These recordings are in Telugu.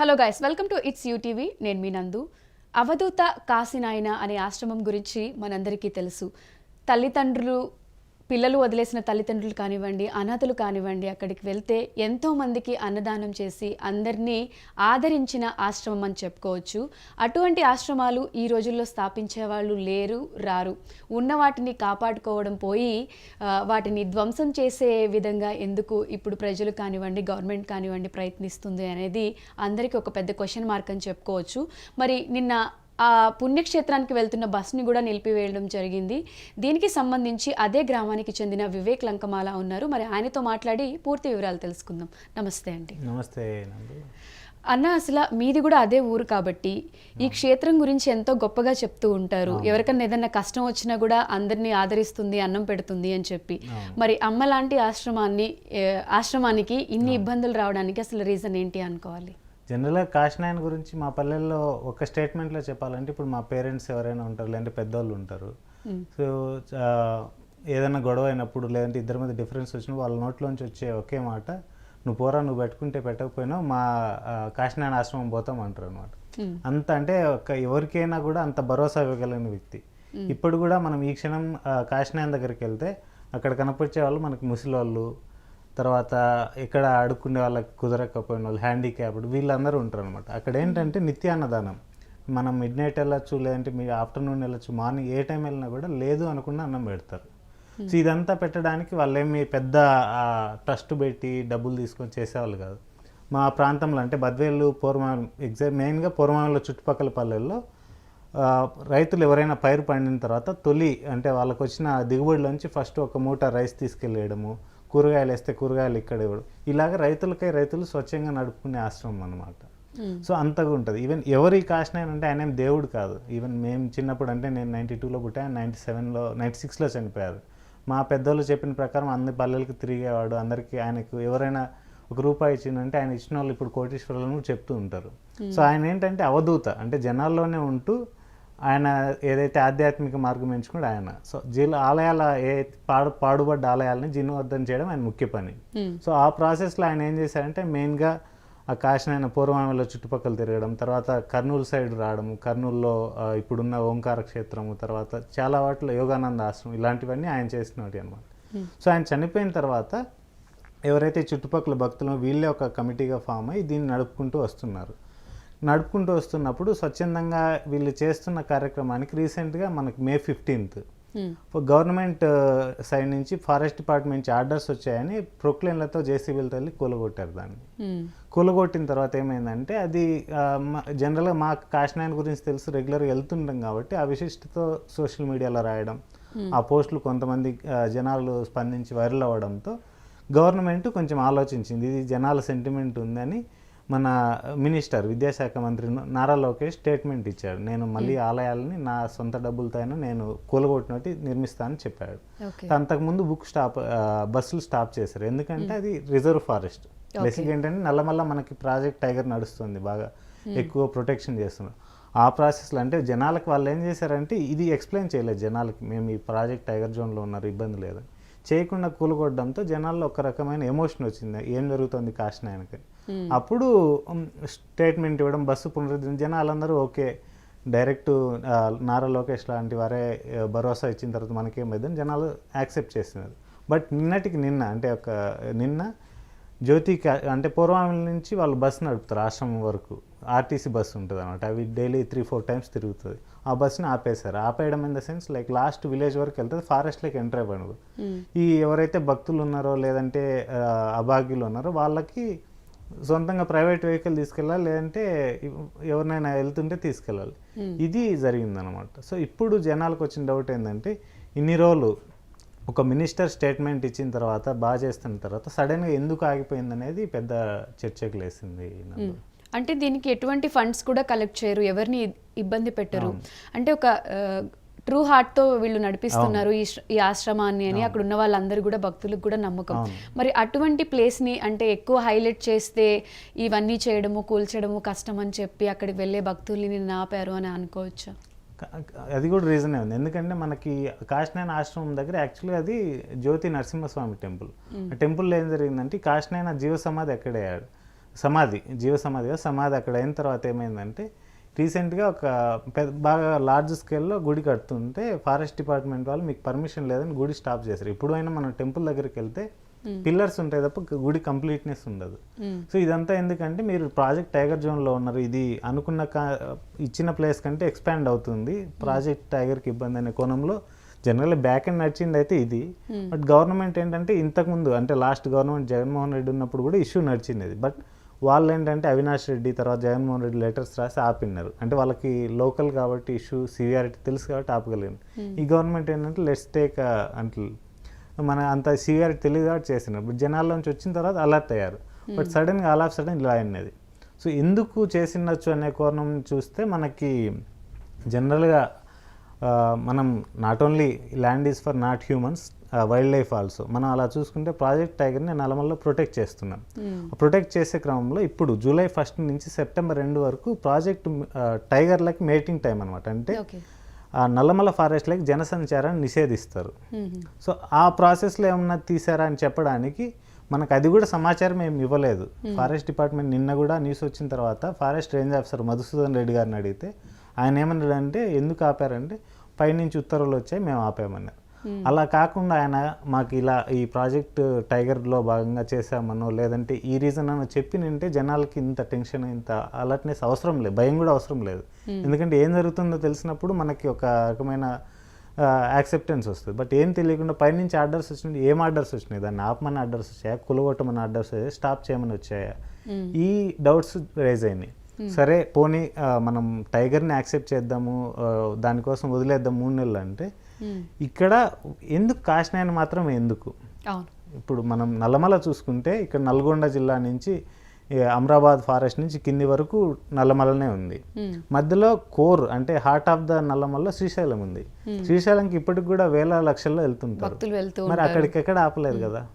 Hello guys welcome to it's UTV నేను మీ నందు. అవధూత కాశీనాయన అనే ఆశ్రమం గురించి మనందరికీ తెలుసు. తల్లిదండ్రులు పిల్లలు వదిలేసిన తల్లిదండ్రులు కానివ్వండి అనాథలు కానివ్వండి అక్కడికి వెళ్తే ఎంతోమందికి అన్నదానం చేసి అందరినీ ఆదరించిన ఆశ్రమం అని చెప్పుకోవచ్చు. అటువంటి ఆశ్రమాలు ఈ రోజుల్లో స్థాపించే వాళ్ళు లేరు రారు. ఉన్న వాటిని కాపాడుకోవడం పోయి వాటిని ధ్వంసం చేసే విధంగా ఎందుకు ఇప్పుడు ప్రజలు కానివ్వండి గవర్నమెంట్ కానివ్వండి ప్రయత్నిస్తుంది అనేది అందరికీ ఒక పెద్ద క్వశ్చన్ మార్క్ అని చెప్పుకోవచ్చు. మరి నిన్న ఆ పుణ్యక్షేత్రానికి వెళ్తున్న బస్సుని కూడా నిలిపివేయడం జరిగింది. దీనికి సంబంధించి అదే గ్రామానికి చెందిన వివేక్ లంకమాల ఉన్నారు. మరి ఆయనతో మాట్లాడి పూర్తి వివరాలు తెలుసుకుందాం. నమస్తే అండి. నమస్తే అన్న అసలు మీది కూడా అదే ఊరు కాబట్టి ఈ క్షేత్రం గురించి ఎంతో గొప్పగా చెప్తూ ఉంటారు. ఎవరికన్నా ఏదన్నా కష్టం వచ్చినా కూడా అందరినీ ఆదరిస్తుంది అన్నం పెడుతుంది అని చెప్పి. మరి అమ్మ లాంటి ఆశ్రమాన్ని ఆశ్రమానికి ఇన్ని ఇబ్బందులు రావడానికి అసలు రీజన్ ఏంటి అనుకోవాలి? జనరల్గా కాశీనాయన గురించి మా పల్లెల్లో ఒక స్టేట్మెంట్లో చెప్పాలంటే ఇప్పుడు మా పేరెంట్స్ ఎవరైనా ఉంటారు లేదంటే పెద్దవాళ్ళు ఉంటారు. సో ఏదైనా గొడవ అయినప్పుడు లేదంటే ఇద్దరి మధ్య డిఫరెన్స్ వచ్చినా వాళ్ళ నోట్లోంచి వచ్చే ఒకే మాట నువ్వు పోరా నువ్వు పెట్టుకుంటే పెట్టకపోయినా మా కాశీనాయన ఆశ్రమం పోతాం అంటారు అనమాట అంత అంటే ఒక ఎవరికైనా కూడా అంత భరోసా ఇవ్వగలిగిన వ్యక్తి. ఇప్పుడు కూడా మనం ఈ క్షణం కాశీనాయన దగ్గరికి వెళ్తే అక్కడ కనపరిచే వాళ్ళు మనకి ముసలి తర్వాత ఇక్కడ ఆడుకునే వాళ్ళకి కుదరకపోయిన వాళ్ళు హ్యాండిక్యాప్డ్ వీళ్ళందరూ ఉంటారు అనమాట అక్కడ ఏంటంటే నిత్య అన్నదానం. మనం మిడ్ నైట్ వెళ్ళచ్చు లేదంటే మీరు ఆఫ్టర్నూన్ వెళ్ళచ్చు మార్నింగ్ ఏ టైం వెళ్ళినా కూడా లేదు అనుకున్న అన్నం పెడతారు. సో ఇదంతా పెట్టడానికి వాళ్ళేమి పెద్ద ట్రస్ట్ పెట్టి డబ్బులు తీసుకొని చేసేవాళ్ళు కాదు. మా ప్రాంతంలో అంటే బద్వేలు పూర్వం ఎగ్జామ్ మెయిన్గా పూర్వంలో చుట్టుపక్కల పల్లెల్లో రైతులు ఎవరైనా పైరు పండిన తర్వాత తొలి అంటే వాళ్ళకి వచ్చిన దిగుబడిలోంచి ఫస్ట్ ఒక మూట రైస్ తీసుకెళ్ళేయడము కూరగాయలు వేస్తే కూరగాయలు ఇక్కడ ఇవ్వడం. ఇలాగ రైతులకై రైతులు స్వచ్ఛంగా నడుపుకునే ఆశ్రమం అనమాట సో అంతగా ఉంటుంది. ఈవెన్ ఎవరి కాశనాయన అంటే ఆయన ఏం దేవుడు కాదు. ఈవెన్ మేము చిన్నప్పుడు అంటే నేను నైంటీ టూలో పుట్టాను నైంటీ సెవెన్లో నైంటీ సిక్స్లో చనిపోయారు. మా పెద్దోళ్ళు చెప్పిన ప్రకారం అన్ని పల్లెలకు తిరిగేవాడు. అందరికీ ఆయనకు ఎవరైనా ఒక రూపాయి ఇచ్చిందంటే ఆయన ఇచ్చిన వాళ్ళు ఇప్పుడు కోటీశ్వరులను చెప్తూ ఉంటారు. సో ఆయన ఏంటంటే అవధూత. అంటే జనాల్లోనే ఉంటూ ఆయన ఏదైతే ఆధ్యాత్మిక మార్గం ఎంచుకున్నాడో ఆయన. సో జీల ఆలయాల ఏ పాడు పాడుబడ్డ ఆలయాలని జీర్ణవర్ధన చేయడం ఆయన ముఖ్య పని. సో ఆ ప్రాసెస్లో ఆయన ఏం చేశారంటే మెయిన్గా ఆ కాశీనాయన పూర్వమామలో చుట్టుపక్కల తిరగడం తర్వాత కర్నూలు సైడ్ రావడం కర్నూలులో ఇప్పుడున్న ఓంకార క్షేత్రము తర్వాత చాలా వాటిలో యోగానంద ఆశ్రమం ఇలాంటివన్నీ ఆయన చేసినవి అనమాట సో ఆయన చనిపోయిన తర్వాత ఎవరైతే చుట్టుపక్కల భక్తులు వీళ్ళే ఒక కమిటీగా ఫామ్ అయ్యి దీన్ని నడుపుకుంటూ వస్తున్నారు. నడుపుకుంటూ వస్తున్నప్పుడు స్వచ్ఛందంగా వీళ్ళు చేస్తున్న కార్యక్రమానికి రీసెంట్గా మనకి మే ఫిఫ్టీన్త్. గవర్నమెంట్ సైడ్ నుంచి ఫారెస్ట్ డిపార్ట్మెంట్ నుంచి ఆర్డర్స్ వచ్చాయని ప్రొక్లైన్లతో జేసీబీలతో వెళ్ళి కూలగొట్టారు దాన్ని. కూలగొట్టిన తర్వాత ఏమైందంటే అది జనరల్గా మా కాశీనాయన గురించి తెలుసు రెగ్యులర్గా వెళ్తుంటాం కాబట్టి ఆ విశిష్టతో సోషల్ మీడియాలో రాయడం ఆ పోస్టులు కొంతమంది జనాలు స్పందించి వైరల్ అవ్వడంతో గవర్నమెంట్ కొంచెం ఆలోచించింది ఇది జనాల సెంటిమెంట్ ఉందని మన మినిస్టర్ విద్యాశాఖ మంత్రి నారా లోకేష్ స్టేట్మెంట్ ఇచ్చాడు. నేను మళ్ళీ ఆలయాలని నా సొంత డబ్బులతో అయినా నేను కూలగొట్టినట్టు నిర్మిస్తానని చెప్పాడు. అంతకుముందు బుక్ స్టాప్ బస్సులు స్టాప్ చేశారు. ఎందుకంటే అది రిజర్వ్ ఫారెస్ట్. బేసిక్ ఏంటంటే నల్లమల్ల మనకి ప్రాజెక్ట్ టైగర్ నడుస్తుంది బాగా ఎక్కువ ప్రొటెక్షన్ చేస్తున్నారు ఆ ప్రాసెస్లో అంటే జనాలకు వాళ్ళు ఏం చేశారంటే ఇది ఎక్స్ప్లెయిన్ చేయలేదు జనాలకి. మేము ఈ ప్రాజెక్ట్ టైగర్ జోన్లో ఉన్నారు ఇబ్బంది లేదు. చేయకుండా కూలగొట్టడంతో జనాల్లో ఒక రకమైన ఎమోషన్ వచ్చింది. ఏం జరుగుతుంది కాశీనాయనకి? అప్పుడు స్టేట్మెంట్ ఇవ్వడం బస్సు పునరుద్ధరణ జనాలందరూ ఓకే. డైరెక్ట్ నారా లోకేష్ లాంటి వారే భరోసా ఇచ్చిన తర్వాత మనకేమైందని జనాలు యాక్సెప్ట్ చేస్తున్నారు. బట్ నిన్నటికి నిన్న అంటే ఒక నిన్న జ్యోతి అంటే పూర్వం నుంచి వాళ్ళు బస్సు నడుపుతారు ఆశ్రమం వరకు. ఆర్టీసీ బస్సు ఉంటుంది అనమాట అవి డైలీ త్రీ ఫోర్ టైమ్స్ తిరుగుతుంది. ఆ బస్సుని ఆపేశారు. ఆపేయడం in the sense like last village వరకు వెళ్తుంది ఫారెస్ట్లోకి ఎంటర్ అవ్వను ఈ ఎవరైతే భక్తులు ఉన్నారో లేదంటే అభాగ్యులు ఉన్నారో వాళ్ళకి సొంతంగా ప్రైవేట్ వెహికల్ తీసుకెళ్ళాలి లేదంటే ఎవరినైనా వెళ్తుంటే తీసుకెళ్ళాలి. ఇది జరిగిందనమాట సో ఇప్పుడు జనాలకు వచ్చిన డౌట్ ఏంటంటే ఇన్ని రోజులు ఒక మినిస్టర్ స్టేట్మెంట్ ఇచ్చిన తర్వాత బాగా చేస్తున్న తర్వాత సడన్గా ఎందుకు ఆగిపోయింది అనేది పెద్ద చర్చకు లేసింది. అంటే దీనికి ఎటువంటి ఫండ్స్ కూడా కలెక్ట్ చేయరు ఎవరిని ఇబ్బంది పెట్టరు. అంటే ఒక ట్రూ హార్ట్తో వీళ్ళు నడిపిస్తున్నారు ఈ శ్ర- ఈ ఆశ్రమాన్ని అని. అక్కడ ఉన్న వాళ్ళందరూ కూడా భక్తులకు కూడా నమ్మకం. మరి అటువంటి ప్లేస్ని అంటే ఎక్కువ హైలైట్ చేస్తే ఇవన్నీ చేయడము కూల్చడము కష్టం అని చెప్పి అక్కడికి వెళ్ళే భక్తుల్ని నిన్న ఆపారు అని అనుకోవచ్చా? అది కూడా రీజనే ఉంది. ఎందుకంటే మనకి కాశీనాయన ఆశ్రమం దగ్గర యాక్చువల్గా అది జ్యోతి నరసింహస్వామి టెంపుల్ ఆ టెంపుల్లో ఏం జరిగిందంటే కాశీనాయన జీవ సమాధి ఎక్కడయ్యాడు సమాధి జీవ సమాధిగా సమాధి అక్కడ అయిన తర్వాత ఏమైందంటే రీసెంట్గా ఒక పెద్ద బాగా లార్జ్ స్కేల్లో గుడి కడుతుంటే ఫారెస్ట్ డిపార్ట్మెంట్ వాళ్ళు మీకు పర్మిషన్ లేదని గుడి స్టాప్ చేశారు. ఇప్పుడైనా మనం టెంపుల్ దగ్గరికి వెళ్తే పిల్లర్స్ ఉంటాయి తప్ప గుడి కంప్లీట్నెస్ ఉండదు. సో ఇదంతా ఎందుకంటే మీరు ప్రాజెక్ట్ టైగర్ జోన్లో ఉన్నారు. ఇది అనుకున్న కా- ఇచ్చిన ప్లేస్ కంటే ఎక్స్పాండ్ అవుతుంది. ప్రాజెక్ట్ టైగర్కి ఇబ్బంది అనే కోణంలో జనరల్ బ్యాక్ అండ్ నడిచింది అయితే ఇది. బట్ గవర్నమెంట్ ఏంటంటే ఇంతకుముందు అంటే లాస్ట్ గవర్నమెంట్ జగన్మోహన్ రెడ్డి ఉన్నప్పుడు కూడా ఇష్యూ నడిచింది బట్ వాళ్ళు ఏంటంటే అవినాష్ రెడ్డి తర్వాత జగన్మోహన్ రెడ్డి లెటర్స్ రాసి ఆపిన్నారు. అంటే వాళ్ళకి లోకల్ కాబట్టి ఇష్యూ సివియారిటీ తెలుసు కాబట్టి ఆపగలిగింది ఈ గవర్నమెంట్ ఏంటంటే లెట్స్ టేక్ అంటే మన అంత సివియారిటీ తెలియదు కాబట్టి చేసినారు. బట్ జనాల్లోంచి వచ్చిన తర్వాత అలర్ట్ అయ్యారు. బట్ సడన్గా ఆల్ ఆఫ్ సడన్ ఇలా అయినది. సో ఎందుకు చేసిండొచ్చు అనే కోణం చూస్తే మనకి జనరల్గా మనం not only land is for not humans wildlife also మనం అలా చూసుకుంటే ప్రాజెక్ట్ టైగర్ని నల్లమల్లో ప్రొటెక్ట్ చేస్తున్నాం. ప్రొటెక్ట్ చేసే క్రమంలో ఇప్పుడు జూలై ఫస్ట్ నుంచి సెప్టెంబర్ రెండు వరకు ప్రాజెక్ట్ టైగర్లకి మేటింగ్ టైం అనమాట అంటే ఆ నల్లమల ఫారెస్ట్లకి జనసంచారాన్ని నిషేధిస్తారు. మ్మ్. సో ఆ ప్రాసెస్లో ఏమన్నా తీసారా అని చెప్పడానికి మనకు అది కూడా సమాచారం ఏమి ఇవ్వలేదు. ఫారెస్ట్ డిపార్ట్మెంట్ నిన్న కూడా న్యూస్ వచ్చిన తర్వాత forest range officer Madhusudan Reddy గారిని అడిగితే ఆయన ఏమన్నాడంటే ఎందుకు ఆపారంటే పైనుంచి ఉత్తర్వులు వచ్చాయి మేము ఆపామన్నారు. అలా కాకుండా ఆయన మాకు ఇలా ఈ ప్రాజెక్ట్ టైగర్లో భాగంగా చేశామనో లేదంటే ఈ రీజన్ అని చెప్పి నింటే జనాలకి ఇంత టెన్షన్ ఇంత అలర్ట్నెస్ అవసరం లేదు భయం కూడా అవసరం లేదు. ఎందుకంటే ఏం జరుగుతుందో తెలిసినప్పుడు మనకి ఒక రకమైన యాక్సెప్టెన్స్ వస్తుంది. బట్ ఏం తెలియకుండా పైనుంచి ఆర్డర్స్ వచ్చినాయి ఏం ఆర్డర్స్ వచ్చినాయి? దాన్ని ఆపమని ఆర్డర్స్ వచ్చాయా? కులగొట్టమని ఆర్డర్స్ వచ్చాయా? స్టాప్ చేయమని వచ్చాయా? ఈ డౌట్స్ రైజ్ అయినాయి. సరే పోనీ మనం టైగర్ని యాక్సెప్ట్ చేద్దాము దానికోసం వదిలేద్దాం మూడు నెలలు అంటే. ఇక్కడ ఎందుకు కాశీనాయని మాత్రం ఎందుకు? ఇప్పుడు మనం నల్లమల చూసుకుంటే ఇక్కడ నల్గొండ జిల్లా నుంచి అమరాబాద్ ఫారెస్ట్ నుంచి కింది వరకు నల్లమలనే ఉంది. మ్మ్. మధ్యలో కోర్ అంటే హార్ట్ ఆఫ్ ద నల్లమల్లో శ్రీశైలం ఉంది. శ్రీశైలంకి ఇప్పటికి కూడా వేల లక్షల్లో వెళ్తుంటారు. మరి అక్కడికి ఎక్కడ ఆపలేదు కదా?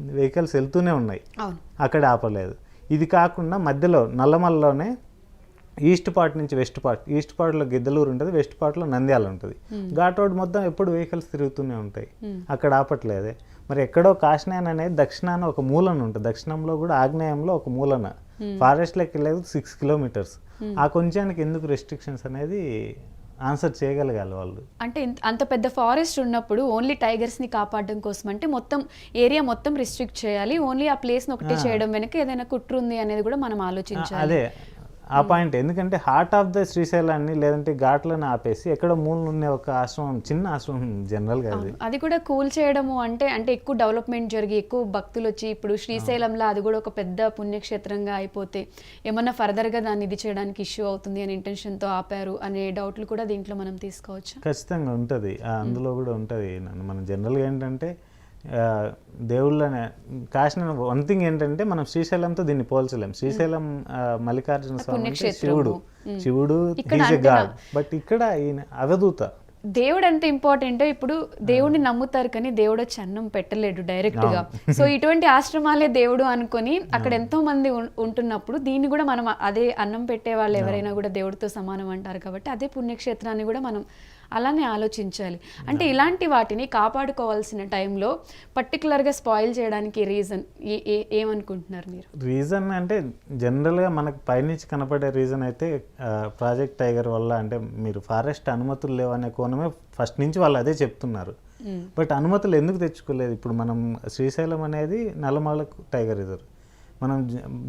వెహికల్స్ వెళ్తూనే ఉన్నాయి. అక్కడ ఆపలేదు. ఇది కాకుండా మధ్యలో నల్లమల్లోనే ఈస్ట్ పార్ట్ నుంచి వెస్ట్ పార్ట్ ఈస్ట్ పార్ట్లో గిద్దలూరు ఉంటుంది వెస్ట్ పార్ట్లో నంద్యాల ఉంటుంది. ఘాట్ రోడ్ మొత్తం ఎప్పుడు వెహికల్స్ తిరుగుతూనే ఉంటాయి. అక్కడ ఆపట్లేదే. మరి ఎక్కడో కాశీనాయన్ అనేది దక్షిణాన ఒక మూలన ఉంటుంది. దక్షిణంలో కూడా ఆగ్నేయంలో ఒక మూలన. ఫారెస్ట్లోకి వెళ్ళేది సిక్స్ కిలోమీటర్స్ ఆ కొంచానికి ఎందుకు రెస్ట్రిక్షన్స్ అనేది ఆన్సర్ చేయగలగాలి వాళ్ళు. అంటే అంత పెద్ద ఫారెస్ట్ ఉన్నప్పుడు ఓన్లీ టైగర్స్ని కాపాడడం కోసం అంటే మొత్తం ఏరియా మొత్తం రిస్ట్రిక్ట్ చేయాలి. ఓన్లీ ఆ ప్లేస్ ఒకటే చేయడం వెనక ఏదైనా కుట్ర ఉంది అనేది కూడా మనం ఆలోచించాలి. అదే. ఆ పాయింట్. ఎందుకంటే హార్ట్ ఆఫ్ ద శ్రీశైలాన్ని లేదంటే ఘాట్లను ఆపేసి ఎక్కడ మూలన ఉన్న ఒక ఆశ్రమం చిన్న ఆశ్రమం జనరల్గా అది. అది కూడా కూల్ చేయడము అంటే అంటే ఎక్కువ డెవలప్మెంట్ జరిగి ఎక్కువ భక్తులు వచ్చి ఇప్పుడు శ్రీశైలంలో అది కూడా ఒక పెద్ద పుణ్యక్షేత్రంగా అయిపోతే ఏమన్నా ఫర్దర్గా దాన్ని ఇది చేయడానికి ఇష్యూ అవుతుంది అనే intention తో ఆపారు అనే డౌట్లు కూడా దీంట్లో మనం తీసుకోవచ్చు? ఖచ్చితంగా ఉంటుంది. అందులో కూడా ఉంటుంది. మనం జనరల్గా ఏంటంటే దేవుళ్ళనే. కాసిన వన్ థింగ్ ఏంటంటే మనం శ్రీశైలంతో దీన్ని పోల్చలేం. శ్రీశైలం మల్లికార్జున స్వామి. శివుడు. శివుడు? గాడ్ బట్ ఇక్కడ ఈయన అవధూత. దేవుడు ఎంత ఇంపార్టెంట్ ఇప్పుడు దేవుడిని నమ్ముతారు కానీ దేవుడు వచ్చి అన్నం పెట్టలేడు డైరెక్ట్గా సో ఇటువంటి ఆశ్రమాలే దేవుడు అనుకొని అక్కడ ఎంతో మంది ఉంటున్నప్పుడు దీన్ని కూడా మనం అదే అన్నం పెట్టే వాళ్ళు ఎవరైనా కూడా దేవుడితో సమానం అంటారు కాబట్టి అదే పుణ్యక్షేత్రాన్ని కూడా మనం అలానే ఆలోచించాలి. అంటే ఇలాంటి వాటిని కాపాడుకోవాల్సిన టైంలో పర్టికులర్గా స్పాయిల్ చేయడానికి రీజన్ ఏమనుకుంటున్నారు మీరు? రీజన్ అంటే జనరల్గా మనకు పైనుంచి కనపడే రీజన్ అయితే ప్రాజెక్ట్ టైగర్ వల్ల అంటే మీరు ఫారెస్ట్ అనుమతులు లేవనే కోణమే ఫస్ట్ నుంచి వాళ్ళు అదే చెప్తున్నారు. బట్ అనుమతులు ఎందుకు తెచ్చుకోలేదు? ఇప్పుడు మనం శ్రీశైలం అనేది నల్లమల టైగర్ రిజర్వ్. మనం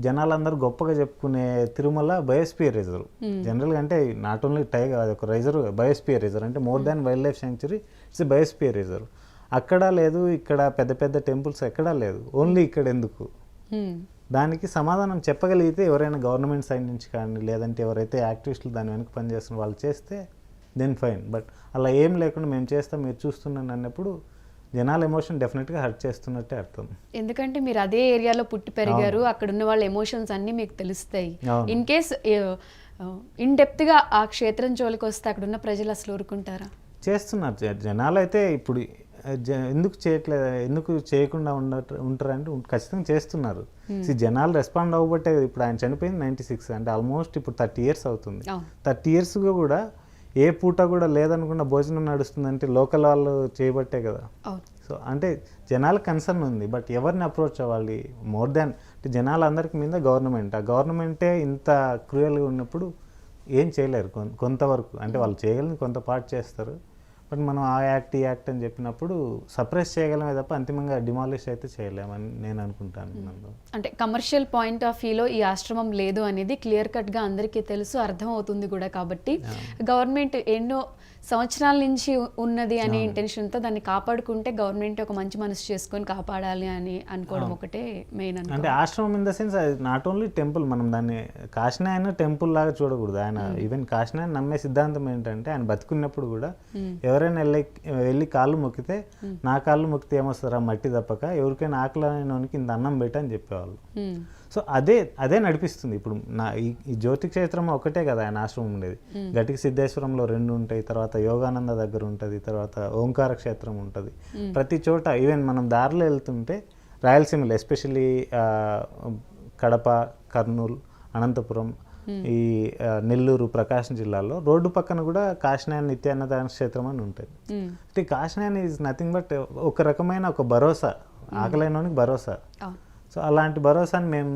జనాలందరూ గొప్పగా చెప్పుకునే తిరుమల బయోస్పియర్ రిజర్వ్. జనరల్గా అంటే నాట్ ఓన్లీ టైగర్ అది ఒక రిజర్వ్ బయోస్పియర్ రిజర్వ్. అంటే more than wildlife sanctuary it's biosphere reserve. అక్కడ లేదు ఇక్కడ పెద్ద పెద్ద టెంపుల్స్ ఎక్కడా లేదు. ఓన్లీ ఇక్కడ ఎందుకు? Hmm. దానికి సమాధానం చెప్పగలిగితే ఎవరైనా గవర్నమెంట్ సైడ్ నుంచి కానీ లేదంటే ఎవరైతే యాక్టివిస్టులు దాని వెనక పనిచేస్తున్న వాళ్ళు చేస్తే దెన్ ఫైన్ బట్ అలా ఏం లేకుండా మేము చేస్తాం మీరు చూస్తున్నాను అన్నప్పుడు జనాల ఎమోషన్ డెఫినెట్గా హర్ట్ చేస్తున్నట్టే అర్థం. ఎందుకంటే మీరు అదే ఏరియాలో పుట్టి పెరిగారు అక్కడ ఉన్న వాళ్ళ ఎమోషన్స్ అన్నీ మీకు తెలుస్తాయి. ఇన్ కేస్ ఇన్గా ఆ క్షేత్రం జోలికి వస్తే అక్కడ ఉన్న ప్రజలు అసలు ఊరుకుంటారా? చేస్తున్నారు. జనాలు అయితే ఇప్పుడు ఎందుకు చేయట్లేదు ఎందుకు చేయకుండా ఉండ ఉంటారంటే ఖచ్చితంగా చేస్తున్నారు. See, జనాలు రెస్పాండ్ అవ్వబట్టే ఇప్పుడు ఆయన చనిపోయింది నైంటీ సిక్స్ అంటే ఆల్మోస్ట్ ఇప్పుడు థర్టీ ఇయర్స్ అవుతుంది. థర్టీ ఇయర్స్గా కూడా ఏ పూట కూడా లేదనుకున్న భోజనం నడుస్తుందంటే లోకల్ వాళ్ళు చేయబట్టే కదా. సో అంటే జనాలకు కన్సర్న్ ఉంది. బట్ ఎవరిని అప్రోచ్ అవ్వాలి? మోర్ దాన్ అంటే జనాలందరికి మీద గవర్నమెంట్ ఆ గవర్నమెంటే ఇంత క్రూయల్గా ఉన్నప్పుడు ఏం చేయలేరు. కొంతవరకు అంటే వాళ్ళు చేయగలిగిన కొంత పార్ట్ చేస్తారు. బట్ మనం ఆ యాక్ట్ ఈ యాక్ట్ అని చెప్పినప్పుడు సప్రెస్ చేయగలమే తప్ప అంతిమంగా డిమాలిష్ అయితే చేయలేమని నేను అనుకుంటాను నందు. అంటే కమర్షియల్ పాయింట్ ఆఫ్ వ్యూలో ఈ ఆశ్రమం లేదు అనేది క్లియర్ కట్గా అందరికీ తెలుసు అర్థం అవుతుంది కూడా కాబట్టి గవర్నమెంట్ ఎన్నో సంవత్సరాల నుంచి ఉన్నది అనే ఇంటెన్షన్తో దాన్ని కాపాడుకుంటే గవర్నమెంట్ ఒక మంచి మనసు చేసుకొని కాపాడాలి అని అనుకోవడం ఒకటే మెయిన్ అంటే ఆశ్రమం in the sense not only temple మనం దాన్ని కాశీనాయన టెంపుల్ లాగా చూడకూడదు. ఆయన ఈవెన్ కాశీనాయన నమ్మే సిద్ధాంతం ఏంటంటే ఆయన బతుకున్నప్పుడు కూడా ఎవరైనా వెళ్ళి వెళ్ళి కాళ్ళు మొక్కితే నా కాళ్ళు మొక్కితే ఏమొస్తారా మట్టి తప్పక. ఎవరికైనా ఆకలి అయినోనికి ఇంత అన్నం పెట్టని చెప్పేవాళ్ళు. సో అదే అదే నడిపిస్తుంది. ఇప్పుడు నా ఈ జ్యోతి క్షేత్రం ఒకటే కదా ఆయన ఆశ్రమం ఉండేది. గటిక సిద్ధేశ్వరంలో రెండు ఉంటాయి తర్వాత యోగానంద దగ్గర ఉంటుంది తర్వాత ఓంకార క్షేత్రం ఉంటుంది. ప్రతి చోట ఈవెన్ మనం దారిలో వెళ్తుంటే రాయలసీమలో ఎస్పెషల్లీ కడప కర్నూలు అనంతపురం ఈ నెల్లూరు ప్రకాశం జిల్లాలో రోడ్డు పక్కన కూడా కాశీనాయన నిత్యాన్నదాన క్షేత్రం అని ఉంటుంది. అంటే కాశీనాయన ఈజ్ నథింగ్ బట్ ఒక రకమైన ఒక భరోసా ఆకలైనోనికి భరోసా. సో అలాంటి భరోసాని మేము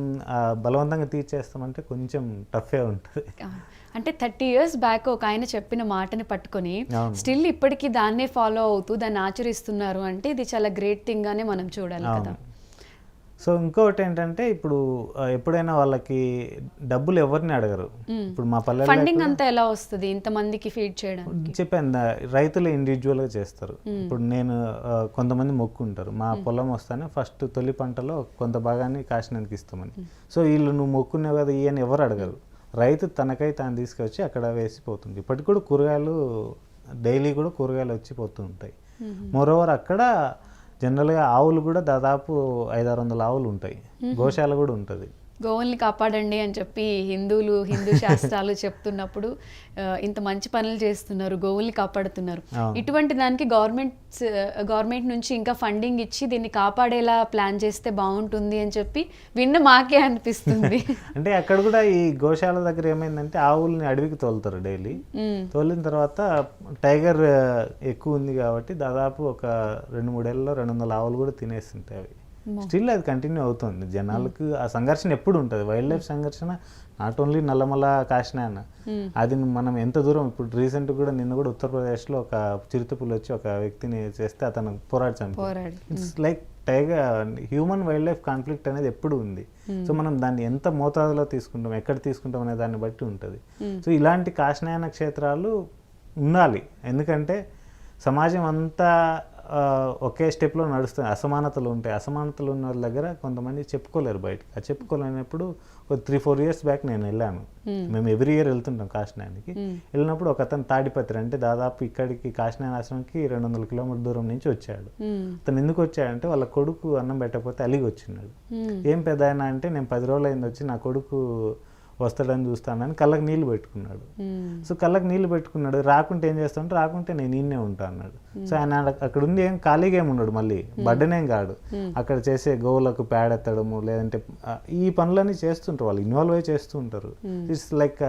బలవంతంగా తీర్చేస్తామంటే కొంచెం టఫే ఉంటుంది. అంటే థర్టీ ఇయర్స్ బ్యాక్ ఒక ఆయన చెప్పిన మాటని పట్టుకొని. స్టిల్ ఇప్పటికీ దాన్నే ఫాలో అవుతూ దాన్ని ఆచరిస్తున్నారు అంటే ఇది చాలా గ్రేట్ థింగ్ గానే మనం చూడాలి కదా. సో ఇంకొకటి ఏంటంటే ఇప్పుడు ఎప్పుడైనా వాళ్ళకి డబ్బులు ఎవరిని అడగరు. ఇప్పుడు మా పల్లెల్లో ఫండింగ్ అంతా ఎలా వస్తుంది? ఇంతమందికి ఫీడ్ చేయడానికి? చెప్పాను రైతులు ఇండివిజువల్గా చేస్తారు. ఇప్పుడు నేను కొంతమంది మొక్కుంటారు. మా పొలం వస్తానే ఫస్ట్ తొలి పంటలో కొంత భాగాన్ని కాశీనానికి ఇస్తామని. సో వీళ్ళు నువ్వు మొక్కున్నావు కదా ఇవని ఎవరు అడగరు. రైతు తనకై తాను తీసుకొచ్చి అక్కడ వేసిపోతుంది. ఇప్పటికి కూడా కూరగాయలు డైలీ కూడా కూరగాయలు వచ్చి పోతూ ఉంటాయి. మోరోవర్ అక్కడ జనరల్గా ఆవులు కూడా దాదాపు ఐదారు వందల ఆవులు ఉంటాయి. గోశాల కూడా ఉంటుంది. గోవుల్ని కాపాడండి అని చెప్పి హిందువులు హిందూ శాస్త్రాలు చెప్తున్నప్పుడు ఇంత మంచి పనులు చేస్తున్నారు గోవుల్ని కాపాడుతున్నారు. ఇటువంటి దానికి గవర్నమెంట్ గవర్నమెంట్ నుంచి ఇంకా ఫండింగ్ ఇచ్చి దీన్ని కాపాడేలా ప్లాన్ చేస్తే బాగుంటుంది అని చెప్పి విన్న మాకే అనిపిస్తుంది అంటే అక్కడ కూడా ఈ గోశాల దగ్గర ఏమైందంటే ఆవుల్ని అడవికి తోలుతారు డైలీ. తోలిన తర్వాత టైగర్ ఎక్కువ ఉంది కాబట్టి దాదాపు ఒక రెండు మూడేళ్ళలో రెండు వందల ఆవులు కూడా తినేస్తుంటాయి అవి స్టిల్ అది కంటిన్యూ అవుతుంది. జనాలకు ఆ సంఘర్షణ ఎప్పుడు ఉంటుంది? వైల్డ్ లైఫ్ సంఘర్షణ నాట్ ఓన్లీ నల్లమల కాశీనాయన అది మనం ఎంత దూరం? ఇప్పుడు రీసెంట్ కూడా నిన్న కూడా ఉత్తరప్రదేశ్లో ఒక చిరుతపులు వచ్చి ఒక వ్యక్తిని చేస్తే అతను పోరాడి చంపాడు. It's like tiger human wildlife conflict అనేది ఎప్పుడు ఉంది? సో మనం దాన్ని ఎంత మోతాదులో తీసుకుంటాం? ఎక్కడ తీసుకుంటాం? అనే దాన్ని బట్టి ఉంటుంది. సో ఇలాంటి కాశీనాయన క్షేత్రాలు ఉండాలి. ఎందుకంటే సమాజం అంతా ఒకే స్టెప్లో నడుస్తుంది అసమానతలు ఉంటాయి. అసమానతలు ఉన్న వాళ్ళ దగ్గర కొంతమంది చెప్పుకోలేరు బయటకి. ఆ చెప్పుకోలేనప్పుడు ఒక త్రీ ఫోర్ ఇయర్స్ బ్యాక్ నేను వెళ్ళాను. మేము ఎవ్రీ ఇయర్ వెళ్తుంటాం కాశీనాయనికి వెళ్ళినప్పుడు ఒక అతను తాడిపత్రి అంటే దాదాపు ఇక్కడికి కాశీనాయన ఆశ్రమంకి రెండు వందల కిలోమీటర్ దూరం నుంచి వచ్చాడు. మ్మ్. అతను ఎందుకు వచ్చాడంటే వాళ్ళ కొడుకు అన్నం పెట్టకపోతే అలిగి వచ్చినాడు. ఏం పెద్ద అంటే నేను పది రోజులు అయింది వచ్చి నా కొడుకు వస్తాడని చూస్తానని కళ్ళకి నీళ్ళు పెట్టుకున్నాడు. సో కళ్ళకి నీళ్ళు పెట్టుకున్నాడు. రాకుంటే ఏం చేస్తాడంటే రాకుంటే నేను ఈయనే ఉంటా అన్నాడు. సో ఆయన అక్కడ ఉంది ఏం ఖాళీగా ఏమి ఉన్నాడు మళ్ళీ. బడ్డనేం కాడు. అక్కడ చేసే గోవులకు ప్యాడ్ ఎత్తడము లేదంటే ఈ పనులన్నీ చేస్తుంటారు వాళ్ళు. ఇన్వాల్వ్ అయ్యి చేస్తూ ఉంటారు. ఇట్స్ లైక్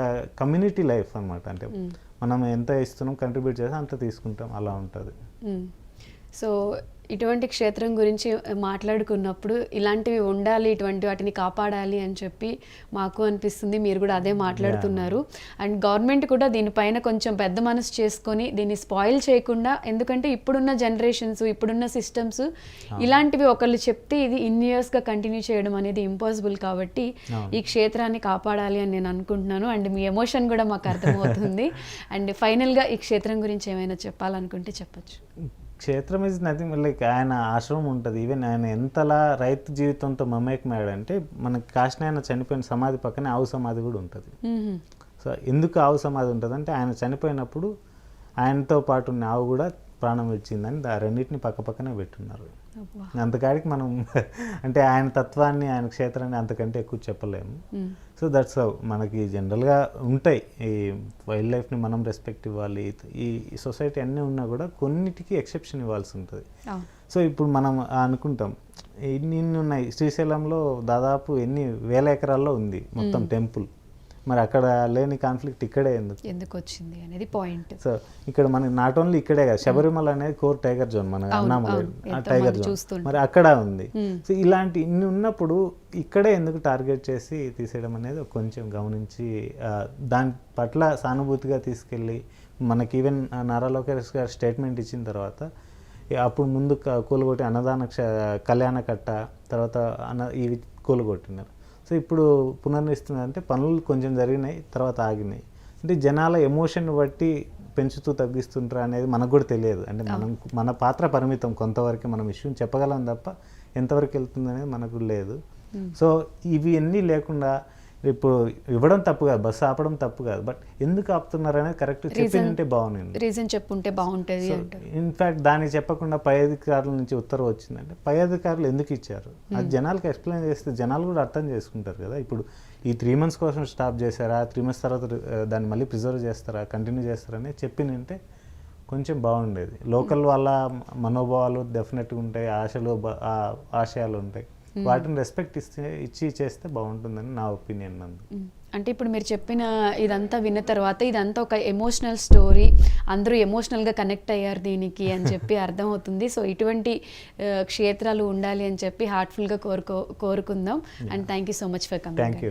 కమ్యూనిటీ లైఫ్ అన్నమాట. అంటే మనం ఎంత ఇస్తున్నాం కంట్రిబ్యూట్ చేస్తే అంత తీసుకుంటాం. అలా ఉంటుంది. సో ఇటువంటి క్షేత్రం గురించి మాట్లాడుకున్నప్పుడు ఇలాంటివి ఉండాలి ఇటువంటి వాటిని కాపాడాలి అని చెప్పి మాకు అనిపిస్తుంది. మీరు కూడా అదే మాట్లాడుతున్నారు. అండ్ గవర్నమెంట్ కూడా దీనిపైన కొంచెం పెద్ద మనసు చేసుకొని దీన్ని స్పాయిల్ చేయకుండా ఎందుకంటే ఇప్పుడున్న జనరేషన్స్ ఇప్పుడున్న సిస్టమ్స్ ఇలాంటివి ఒకళ్ళు చెప్తే ఇది ఇన్ ఇయర్స్గా కంటిన్యూ చేయడం అనేది ఇంపాసిబుల్ కాబట్టి ఈ క్షేత్రాన్ని కాపాడాలి అని నేను అనుకుంటున్నాను. అండ్ మీ ఎమోషన్ కూడా మాకు అర్థమవుతుంది. అండ్ ఫైనల్గా ఈ క్షేత్రం గురించి ఏమైనా చెప్పాలనుకుంటే చెప్పొచ్చు. క్షేత్రం ఇస్ నథింగ్ లైక్ ఆయన ఆశ్రమం ఉంటుంది ఈవెన్ ఆయన ఎంతలా రైతు జీవితంతో మమేకమయ్యాడంటే మనకి కాశీనాయన చనిపోయిన సమాధి పక్కనే ఆవు సమాధి కూడా ఉంటుంది. సో ఎందుకు ఆవు సమాధి ఉంటుంది అంటే ఆయన చనిపోయినప్పుడు ఆయనతో పాటు ఉన్న ఆవు కూడా ప్రాణం ఇచ్చిందని దా రెండింటిని పక్క పక్కనే పెట్టున్నారు. అంతకాడికి మనం అంటే ఆయన తత్వాన్ని ఆయన క్షేత్రాన్ని అంతకంటే ఎక్కువ చెప్పలేము. సో దట్స్ హౌ మనకి జనరల్గా ఉంటాయి. ఈ వైల్డ్ లైఫ్ని మనం రెస్పెక్ట్ ఇవ్వాలి. ఈ సొసైటీ అన్నీ ఉన్నా కూడా కొన్నిటికి ఎక్సెప్షన్ ఇవ్వాల్సి ఉంటుంది. సో ఇప్పుడు మనం అనుకుంటాం ఇన్ని ఇన్ని ఉన్నాయి. శ్రీశైలంలో దాదాపు ఎన్ని వేల ఎకరాల్లో ఉంది మొత్తం టెంపుల్. మరి అక్కడ లేని కాన్ఫ్లిక్ట్ ఇక్కడే ఎందుకు? ఎందుకు వచ్చింది అనేది పాయింట్ సో ఇక్కడ మనకి నాట్ ఓన్లీ ఇక్కడే కదా శబరిమల అనేది కోర్ టైగర్ జోన్ మన అన్నామలై. Tiger zone. మరి అక్కడ ఉంది. Hmm. సో ఇలాంటి ఇన్ని ఉన్నప్పుడు ఇక్కడే ఎందుకు టార్గెట్ చేసి తీసేయడం అనేది కొంచెం గమనించి దాని పట్ల సానుభూతిగా తీసుకెళ్ళి మనకి ఈవెన్ నారా లోకేష్ గారు స్టేట్మెంట్ ఇచ్చిన తర్వాత అప్పుడు ముందు కూలగొట్టి అన్నదాన కళ్యాణ కట్ట తర్వాత అన్న ఇవి కూలగొట్టినారు. సో ఇప్పుడు పునర్నిస్తుందంటే పనులు కొంచెం జరిగినాయి తర్వాత ఆగినాయి. అంటే జనాల ఎమోషన్ బట్టి పెంచుతూ తగ్గిస్తుంటారా అనేది మనకు కూడా తెలియదు. అంటే మనం మన పాత్ర పరిమితం కొంతవరకు మనం ఇష్యూని చెప్పగలం తప్ప ఎంతవరకు వెళ్తుంది అనేది మనకు లేదు. సో ఇవి అన్నీ లేకుండా ఇప్పుడు ఇవ్వడం తప్పు కాదు బస్సు ఆపడం తప్పు కాదు. బట్ ఎందుకు ఆపుతున్నారు అనేది కరెక్ట్ చెప్పినంటే బాగుంది రీజన్ చెప్పుంటే బాగుంటది ఇన్ఫాక్ట్ దానికి చెప్పకుండా పై అధికారుల నుంచి ఉత్తర్వు వచ్చిందంటే పై అధికారులు ఎందుకు ఇచ్చారు? అది జనాలకు ఎక్స్ప్లెయిన్ చేస్తే జనాలు కూడా అర్థం చేసుకుంటారు కదా. ఇప్పుడు ఈ త్రీ మంత్స్ కోసం స్టాప్ చేశారా త్రీ మంత్స్ తర్వాత ఆ, దాన్ని మళ్ళీ ప్రిజర్వ్ చేస్తారా కంటిన్యూ చేస్తారని చెప్పినంటే కొంచెం బాగుండేది. లోకల్ వాళ్ళ మనోభావాలు డెఫినెట్గా ఉంటాయి ఆశలు ఆశయాలు ఉంటాయి. వాటిని రెస్పెక్ట్ ఇస్తే ఇచ్చి చేస్తే బాగుంటుందని నా ఒపీనియన్ నందు. మ్మ్. అంటే ఇప్పుడు మీరు చెప్పిన ఇదంతా విన్న తర్వాత ఇదంతా ఒక ఎమోషనల్ స్టోరీ అందరూ ఎమోషనల్గా కనెక్ట్ అయ్యారు దీనికి అని చెప్పి అర్థమవుతుంది. సో ఇటువంటి క్షేత్రాలు ఉండాలి అని చెప్పి హార్ట్ఫుల్గా కోరుకో కోరుకుందాం. And thank you so much for coming thank you